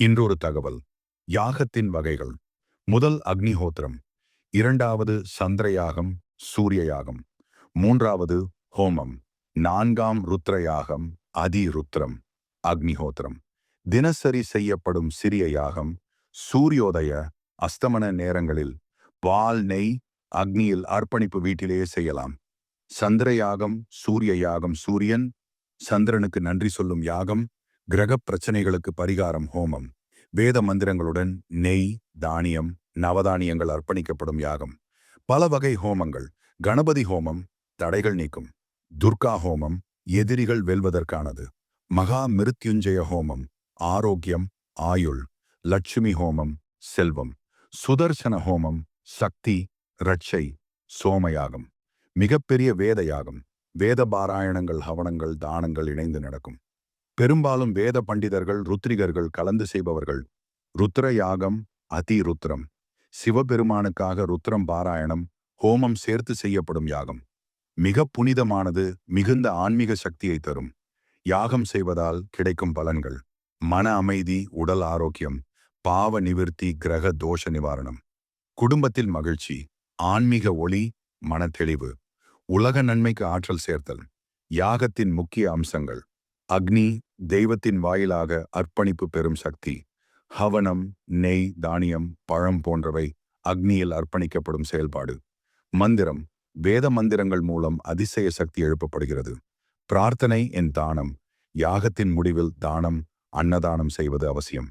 இன்றொரு தகவல். யாகத்தின் வகைகள். முதல் அக்னிஹோத்திரம். இரண்டாவது சந்திர யாகம் சூரிய யாகம் மூன்றாவது ஹோமம். நான்காம் ருத்ர யாகம் அதிருத்ரம். அக்னிஹோத்திரம். தினசரி செய்யப்படும் சிறிய யாகம். சூரியோதய அஸ்தமன நேரங்களில் பால் நெய் அக்னியில் அர்ப்பணிப்பு வீட்டிலேயே செய்யலாம். சந்திர யாகம் சூரிய யாகம் சூரியன். சந்திரனுக்கு நன்றி சொல்லும் யாகம். கிரகப் பிரச்சனைகளுக்கு பரிகாரம் ஹோமம். வேத மந்திரங்களுடன் நெய் தானியம் நவதானியங்கள் அர்ப்பணிக்கப்படும் யாகம். பல வகை ஹோமங்கள். கணபதி ஹோமம் தடைகள் நீக்கும். துர்கா ஹோமம் எதிரிகள் வெல்வதற்கானது. மகா மிருத்யுஞ்சய ஹோமம் ஆரோக்கியம் ஆயுள். லட்சுமி ஹோமம் செல்வம். சுதர்சன ஹோமம் சக்தி ரட்சை சோமயாகம். மிகப்பெரிய வேத யாகம். வேத பாராயணங்கள் ஹவனங்கள் தானங்கள் இணைந்து நடக்கும். பெரும்பாலும் வேத பண்டிதர்கள் ருத்ரிகர்கள் கலந்து செய்பவர்கள். ருத்ர யாகம் அதி ருத்ரம் சிவபெருமானுக்காக ருத்ரம் பாராயணம் ஹோமம் சேர்த்து செய்யப்படும் யாகம். மிக புனிதமானது மிகுந்த ஆன்மீக சக்தியை தரும். யாகம் செய்வதால் கிடைக்கும் பலன்கள். மன அமைதி உடல் ஆரோக்கியம் பாவ நிவிர்த்தி கிரக தோஷ நிவாரணம். குடும்பத்தில் மகிழ்ச்சி ஆன்மீக ஒளி மனத்தெளிவு. உலக நன்மைக்கு ஆற்றல் சேர்த்தல். யாகத்தின் முக்கிய அம்சங்கள். அக்னி தெய்வத்தின் வாயிலாக அர்ப்பணிப்பு பெறும் சக்தி. ஹவனம் நெய் தானியம் பழம் போன்றவை அக்னியில் அர்ப்பணிக்கப்படும் செயல்பாடு. மந்திரம் வேத மந்திரங்கள் மூலம் அதிசய சக்தி எழுப்பப்படுகிறது. பிரார்த்தனை என் தானம் யாகத்தின் முடிவில் தானம் அன்னதானம் செய்வது அவசியம்.